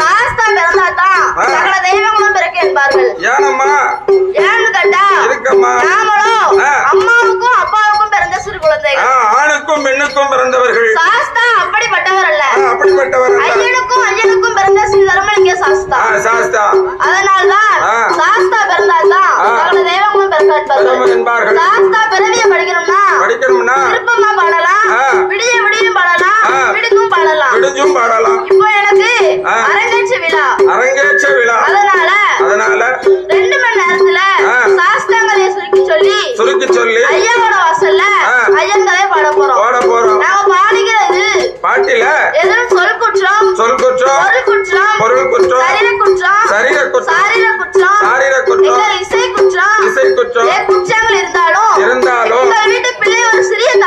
சாஸ்தா பிறந்தாதான் ஆ. சகல தெய்வங்களும் பிறக்க என்பார்கள் ஏனம்மா ஏன்னு கேட்டா இருக்கம்மா நாமளும் ஆ. அம்மாவுக்கும் அப்பாவுக்கும் பிறந்த சிறு ஆ, குழந்தைகள் ஆணுக்கும் பெண்ணுக்கும் பிறந்தவர்கள் சாஸ்தா அப்படிப்பட்டவர் அல்ல அப்படிப்பட்டவர். ஐயனுக்கும் ஐயனுக்கும் பிறந்த சாஸ்தா சாஸ்தா அதனால்தான். சாஸ்தா பிறந்தால்தான் ஆ. சகல தெய்வங்களும் பிறக்க என்பார்கள். சாஸ்தா விழா. அரங்கேற்ற விழா. அதனால அதனால ரெண்டு மணி நேரத்துல ஆ. சாஸ்தாங்களைய சுருக்கி சொல்லி சுருக்கி சொல்லி ஐயாவோட வாசல்ல ஆ. ஐயன்களை பாட போறோம். பாட போறோம். நாம பாடுகிறது பாட்டில எதுவும் சொல் குற்றம். சொல் குற்றம். பொருள் குற்றம். பொருள் குற்றம். சரீர குற்றம். சரீர குற்றம். சாரீர குற்றம். சாரீர குற்றம். இசை குற்றம். இசை குற்றம். ஏ